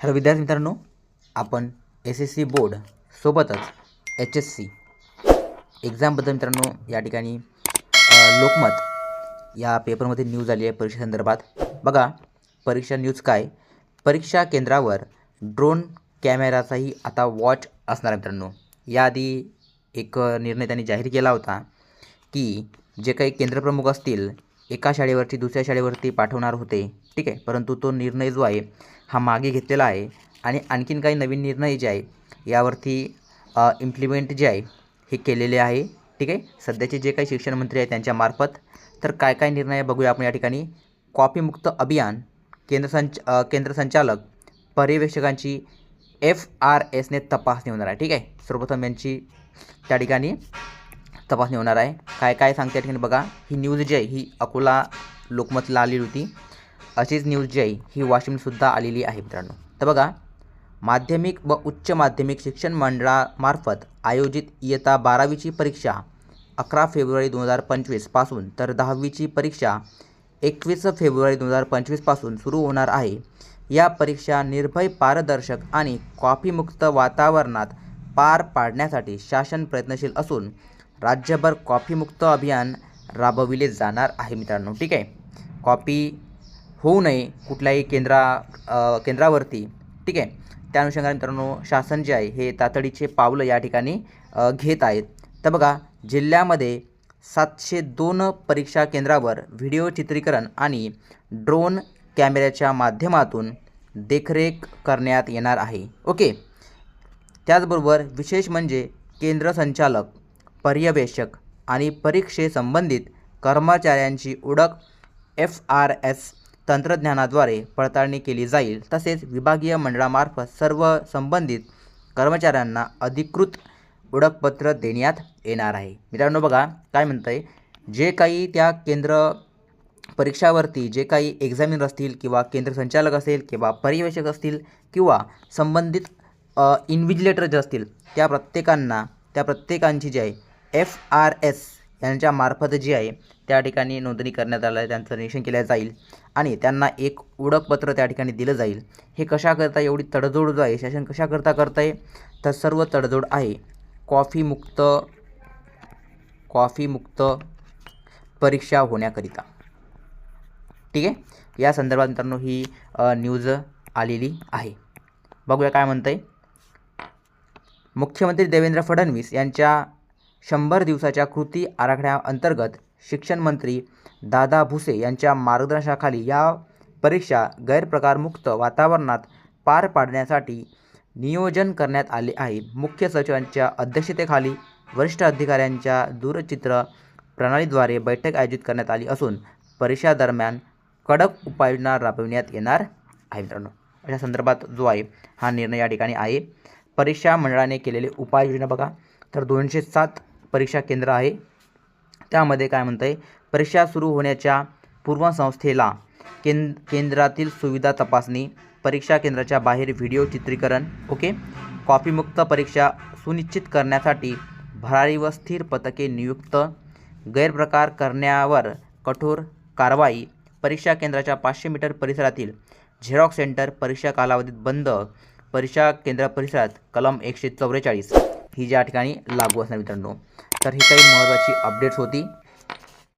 Hello विद्यार्थी मित्रांनो आपण एस एस सी बोर्ड सोबतच एच एस सी एक्झामबद्दल मित्रांनो या ठिकाणी लोकमत या पेपरमध्ये न्यूज आली आहे परीक्षेसंदर्भात बघा परीक्षा न्यूज काय? परीक्षा केंद्रावर ड्रोन कॅमेराचाही आता वॉच असणार आहे मित्रांनो. याआधी एक निर्णय त्यांनी जाहीर केला होता की जे काही केंद्रप्रमुख असतील एका शाळेवरती दुसऱ्या शाळेवरती पाठवणार होते. ठीक आहे परंतु तो निर्णय जो आहे हा मागे घेतलेला आहे आणि आणखीन काही नवीन निर्णय जे आहे यावरती इम्प्लिमेंट जे आहे हे केलेले आहे. ठीक आहे सध्याचे जे काही शिक्षण मंत्री आहेत त्यांच्यामार्फत तर काय काय निर्णय बघूया आपण या ठिकाणी. कॉपीमुक्त अभियान केंद्र संच केंद्र संचालक पर्यवेक्षकांची एफ आर एसने तपासणी होणार आहे. ठीक आहे सर्वप्रथम यांची त्या ठिकाणी तपासणी होणार आहे. काय काय सांगते या ठिकाणी बघा. ही न्यूज जी आहे ही अकोला लोकमतला आलेली होती. अशीच न्यूज जी आहे ही वाशिमसुद्धा आलेली आहे मित्रांनो. तर बघा माध्यमिक व उच्च माध्यमिक शिक्षण मंडळामार्फत आयोजित इयत्ता बारावीची परीक्षा अकरा फेब्रुवारी दोन हजार पंचवीसपासून तर दहावीची परीक्षा एकवीस फेब्रुवारी दोन हजार पंचवीसपासून सुरू होणार आहे. या परीक्षा निर्भय पारदर्शक आणि कॉफीमुक्त वातावरणात पार पाडण्यासाठी शासन प्रयत्नशील असून राज्यभर कॉफीमुक्त अभियान राबविले जाणार आहे मित्रांनो ठीक आहे? कॉपी होऊ नये कुठल्याही केंद्रा केंद्रावरती ठीक आहे? त्या अनुषंगाने मित्रांनो शासन जे आहे हे तातडीचे पावलं या ठिकाणी घेत आहेत. तर बघा जिल्ह्यामध्ये सातशे दोन परीक्षा केंद्रावर व्हिडिओ चित्रीकरण आणि ड्रोन कॅमेऱ्याच्या माध्यमातून देखरेख करण्यात येणार आहे. ओके? त्याचबरोबर विशेष म्हणजे केंद्र संचालक पर्यवेक्षक आणि परीक्षेसंबंधित कर्मचाऱ्यांची ओळख एफ आर एस तंत्रज्ञानाद्वारे पडताळणी केली जाईल. तसेच विभागीय मंडळामार्फत सर्व संबंधित कर्मचाऱ्यांना अधिकृत ओळखपत्र देण्यात येणार आहे. मित्रांनो बघा काय म्हणतं आहे जे काही त्या केंद्र परीक्षावरती जे काही एक्झामिनर असतील किंवा केंद्र संचालक असेल किंवा पर्यवेक्षक असतील किंवा संबंधित इन्व्हिजिलेटर जे असतील त्या प्रत्येकांना त्या प्रत्येकांची जी आहे एफ आर एस यांच्यामार्फत जी आहे त्या ठिकाणी नोंदणी करण्यात आलं त्यांचं निरीक्षण केलं जाईल आणि त्यांना एक ओळखपत्र त्या ठिकाणी दिलं जाईल. हे कशाकरता एवढी तडजोड जो आहे? शासन कशाकरता करता आहे तर सर्व तडजोड आहे. कॉफीमुक्त कॉफीमुक्त परीक्षा होण्याकरिता. ठीक आहे? या संदर्भात मित्रांनो ही न्यूज आलेली आहे. बघूया काय म्हणतं आहे मुख्यमंत्री देवेंद्र फडणवीस यांच्या शंभर दिवसाच्या कृती आराखड्याअंतर्गत शिक्षण मंत्री दादा भुसे यांच्या मार्गदर्शनाखाली या परीक्षा गैरप्रकारमुक्त वातावरणात पार पाडण्यासाठी नियोजन करण्यात आले आहे. मुख्य सचिवांच्या अध्यक्षतेखाली वरिष्ठ अधिकाऱ्यांच्या दूरचित्र प्रणालीद्वारे बैठक आयोजित करण्यात आली असून परीक्षा दरम्यान कडक उपाययोजना राबविण्यात येणार आहे मित्रांनो. अशा संदर्भात जो आहे हा निर्णय या ठिकाणी आहे. परीक्षा मंडळाने केलेले उपाययोजना बघा. तर दोनशे सात परीक्षा केंद्र आहे. त्यामध्ये काय म्हणतं आहे परीक्षा सुरू होण्याच्या पूर्वसंस्थेला केंद केंद्रातील सुविधा तपासणी परीक्षा केंद्राच्या बाहेर व्हिडिओ चित्रीकरण ओके? कॉपीमुक्त परीक्षा सुनिश्चित करण्यासाठी भरारी व स्थिर पथके नियुक्त गैरप्रकार करण्यावर कठोर कारवाई परीक्षा केंद्राच्या पाचशे मीटर परिसरातील झेरॉक्स सेंटर परीक्षा कालावधीत बंद परीक्षा केंद्र परिसरात कलम एकशे चौवेचाळीस. ही ज्या ठिकाणी लागू असणार मित्रांनो. तर ही काही महत्त्वाची अपडेट्स होती.